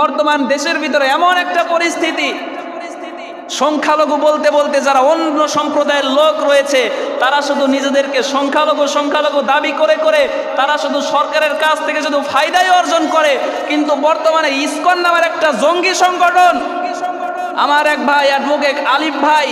বর্তমান দেশের ভিতরে এমন একটা পরিস্থিতি। সংখ্যালঘু বলতে বলতে যারা অন্য সম্প্রদায়ের লোক রয়েছে, তারা শুধু নিজেদেরকে সংখ্যালঘু সংখ্যালঘু দাবি করে করে, তারা শুধু সরকারের কাছ থেকে শুধু ফায়দাই অর্জন করে। কিন্তু বর্তমানে ইস্কন নামের একটা জঙ্গি সংগঠন। আমার এক ভাই অ্যাডভোকেট আলিফ ভাই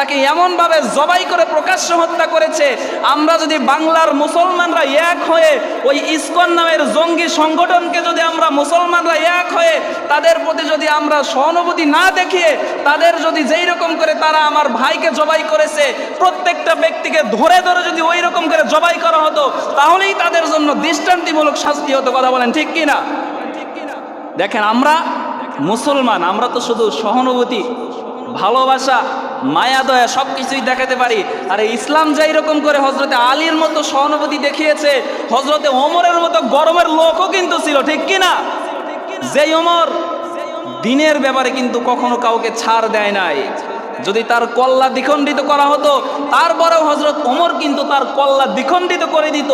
তাকে এমনভাবে জবাই করে প্রকাশ্য হত্যা করেছে, আমরা যদি বাংলার মুসলমানরা এক হয়ে ওই ইসকন নামের জঙ্গি সংগঠনকে যদি আমরা মুসলমানরা এক হয়ে তাদের প্রতি যদি আমরা সহানুভূতি না দেখিয়ে তাদের যদি যেই রকম করে তারা আমার ভাইকে জবাই করেছে, প্রত্যেকটা ব্যক্তিকে ধরে ধরে যদি ওই রকম করে জবাই করা হতো, তাহলেই তাদের জন্য দৃষ্টান্তিমূলক শাস্তি হতো, কথা বলেন ঠিক কিনা? দেখেন আমরা মুসলমান, আমরা তো শুধু সহানুভূতি, ভালোবাসা মায়া, দয়া সব কিছুই দেখাতে পারি। আর ইসলাম যাই রকম করে হজরতে আলীর মতো সহানুভূতি দেখিয়েছে হজরতে ওমরের মতো গরমের লোকও কিন্তু ছিল, ঠিক কি না যেই ওমর দিনের ব্যাপারে কিন্তু কখনো কাউকে ছাড় দেয় নাই। যদি তার কল্লা দ্বিখণ্ডিত করা হতো, তারপরেও হজরত ওমর কিন্তু তার কল্লা দ্বিখণ্ডিত করে দিত।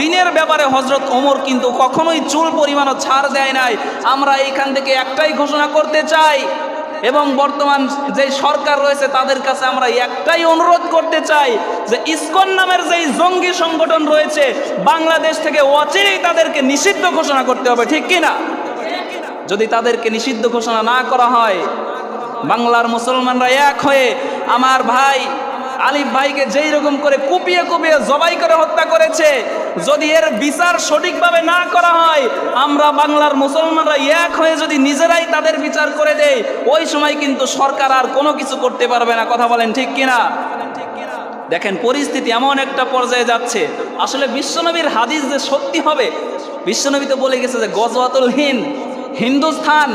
দিনের ব্যাপারে হজরত ওমর কিন্তু কখনোই চুল পরিমাণও ছাড় দেয় নাই। আমরা এইখান থেকে একটাই ঘোষণা করতে চাই এবং বর্তমান যে সরকার রয়েছে তাদের কাছে আমরা একটাই অনুরোধ করতে চাই যে ইস্কন নামের যেই জঙ্গি সংগঠন রয়েছে, বাংলাদেশ থেকে অচিরেই তাদেরকে নিষিদ্ধ ঘোষণা করতে হবে, ঠিক কিনা? যদি তাদেরকে নিষিদ্ধ ঘোষণা না করা হয়, বাংলার মুসলমানরা এক হয়ে আমার ভাই আলিফ ভাইকে যেই রকম করে কুপিয়ে কুপিয়ে জবাই করে হত্যা করেছে, যদি এর বিচার সঠিকভাবে না করা হয়, আমরা বাংলার মুসলমানরা এক হয়ে যদি নিজেরাই তাদের বিচার করে দেই, ওই সময় কিন্তু সরকার আর কোনো কিছু করতে পারবে না। কথা বলেন ঠিক কিনা? দেখেন, পরিস্থিতি এমন একটা পর্যায়ে যাচ্ছে। আসলে বিশ্বনবীর হাদিস যে সত্যি হবে, বিশ্বনবী তো বলে গেছে যে গজওয়াতুল হিন্দ, হিন্দুস্থান,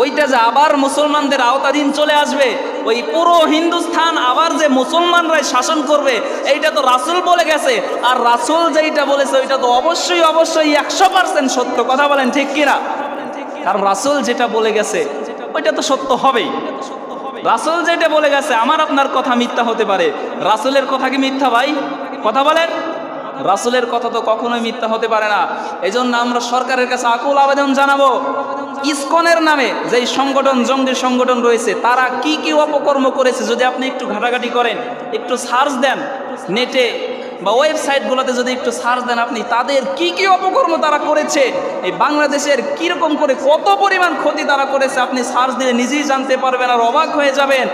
ওইটা যে আবার মুসলমানদের আওতাধীন চলে আসবে ওই পুরো হিন্দুস্থান আবার যে মুসলমানরাই শাসন করবে, এইটা তো রাসুল বলে গেছে। আর রাসুল যেইটা বলেছে, ওইটা তো অবশ্যই অবশ্যই একশো পার্সেন্ট সত্য। কথা বলেন ঠিক কিনা? কারণ রাসুল যেটা বলে গেছে, ওইটা তো সত্য হবেই। রাসুল যেটা বলে গেছে, আমার আপনার কথা মিথ্যা হতে পারে। রাসুলের কথা কি মিথ্যা ভাই? কথা বলেন। রাসুলের কথা তো কখনোই মিথ্যা হতে পারে না। এই জন্য আমরা সরকারের কাছে আকুল আবেদন জানাব। ইসকনের নামে যেই সংগঠন, জঙ্গি সংগঠন রয়েছে, তারা কি কি অপকর্ম করেছে যদি আপনি একটু ঘাটাঘাটি করেন, একটু সার্চ দেন, নেটে বা ওয়েবসাইটগুলোতে যদি একটু সার্চ দেন আপনি, তাদের কি কি অপকর্ম তারা করেছে, এই বাংলাদেশের কীরকম করে কত পরিমাণ ক্ষতি তারা করেছে, আপনি সার্চ দিলে নিজেই জানতে পারবেন আর অবাক হয়ে যাবেন।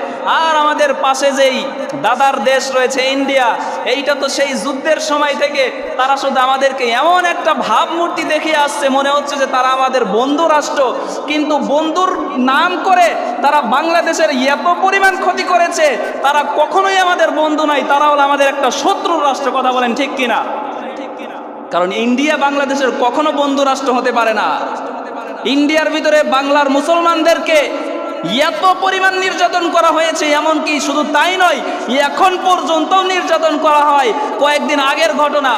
আর আমাদের পাশে যেই দাদার দেশ রয়েছে ইন্ডিয়া, এইটা তো সেই যুদ্ধের সময় থেকে তারা শুধু আমাদেরকে এমন একটা ভাবমূর্তি দেখিয়ে আসছে, মনে হচ্ছে যে তারা আমাদের বন্ধু রাষ্ট্র। কিন্তু বন্ধুর নাম করে তারা বাংলাদেশের এত পরিমাণ ক্ষতি করেছে, তারা কখনোই আমাদের বন্ধু নাই, তারা হলো আমাদের একটা শত্রুর রাষ্ট্র। কথা বলেন ঠিক কিনা? কারণ ইন্ডিয়া বাংলাদেশের কখনো বন্ধু রাষ্ট্র হতে পারে না। ইন্ডিয়ার ভিতরে বাংলার মুসলমানদেরকে এত পরিমাণ নির্যাতন করা হয়েছে, এমনকি শুধু তাই নয়, এখন পর্যন্ত নির্যাতন করা হয়। কয়েকদিন আগের ঘটনা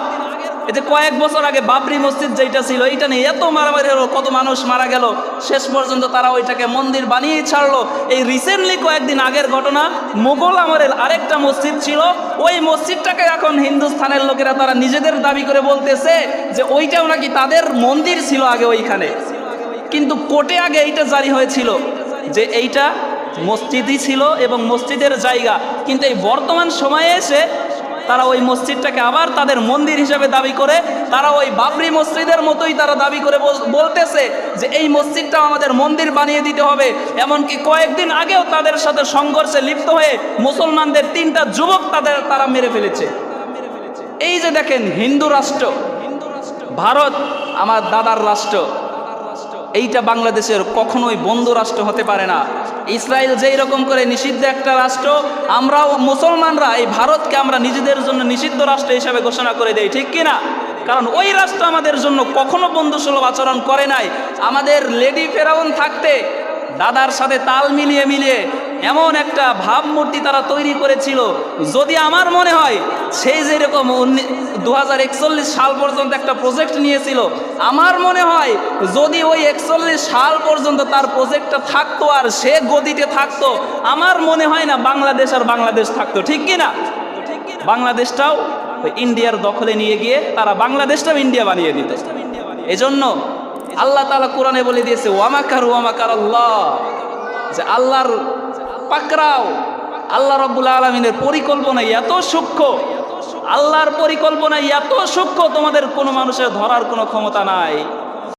যে কয়েক বছর আগে বাবরি মসজিদ যেটা ছিল, এইটা নিয়ে এত মারামারি হলো, কত মানুষ মারা গেল। শেষ পর্যন্ত তারা ওইটাকে মন্দির বানিয়েই ছাড়লো। এই রিসেন্টলি কয়েকদিন আগের ঘটনা, মোগল আমলের আরেকটা মসজিদ ছিল। ওই মসজিদটাকে এখন হিন্দুস্থানের লোকেরা তারা নিজেদের দাবি করে বলতেছে যে, ওইটাও নাকি তাদের মন্দির ছিল আগে ওইখানে। কিন্তু কোর্টে আগে এইটা জারি হয়েছিল যে, এইটা মসজিদই ছিল এবং মসজিদের জায়গা। কিন্তু এই বর্তমান সময়ে এসে তারা ওই মসজিদটাকে আবার তাদের মন্দির হিসেবে দাবি করে, তারা ওই বাবরি মসজিদের মতোই তারা দাবি করে বলতেছে যে এই মসজিদটা আমাদের মন্দির বানিয়ে দিতে হবে। এমনকি কয়েকদিন আগেও তাদের সাথে সংঘর্ষে লিপ্ত হয়ে মুসলমানদের তিনটা যুবক তাদের, তারা মেরে ফেলেছে। এই যে দেখেন হিন্দু রাষ্ট্র হিন্দু রাষ্ট্র, ভারত আমার দাদার রাষ্ট্র এইটা বাংলাদেশের কখনোই বন্ধু রাষ্ট্র হতে পারে না। ইসরায়েল যেই রকম করে নিষিদ্ধ একটা রাষ্ট্র, আমরাও মুসলমানরা এই ভারতকে আমরা নিজেদের জন্য নিষিদ্ধ রাষ্ট্র হিসাবে ঘোষণা করে দেই, ঠিক কিনা? কারণ ওই রাষ্ট্র আমাদের জন্য কখনো বন্ধুসুলভ আচরণ করে নাই। আমাদের লেডি ফেরাউন থাকতে, দাদার সাথে তাল মিলিয়ে মিলিয়ে এমন একটা ভাবমূর্তি তারা তৈরি করেছিল। যদি আমার মনে হয় সেই যেরকম দু হাজার একচল্লিশ সাল পর্যন্ত একটা প্রজেক্ট নিয়েছিল, আমার মনে হয় যদি ওই একচল্লিশ সাল পর্যন্ত তার প্রজেক্টটা থাকতো আর সে গদিতে থাকতো, আমার মনে হয় না বাংলাদেশ আর বাংলাদেশ থাকতো। ঠিক কি না বাংলাদেশটাও ইন্ডিয়ার দখলে নিয়ে গিয়ে তারা বাংলাদেশটাও ইন্ডিয়া বানিয়ে দিত। এজন্য আল্লাহ তাআলা কোরআনে বলে দিয়েছে ওয়ামাকার ওয়ামাকার আল্লাহ যে আল্লাহর পাকরাও আল্লাহ রব্বুল আলমিনের পরিকল্পনা এত সূক্ষ্ম, আল্লাহর পরিকল্পনা এত সূক্ষ্ম তোমাদের কোনো মানুষের ধরার কোনো ক্ষমতা নাই।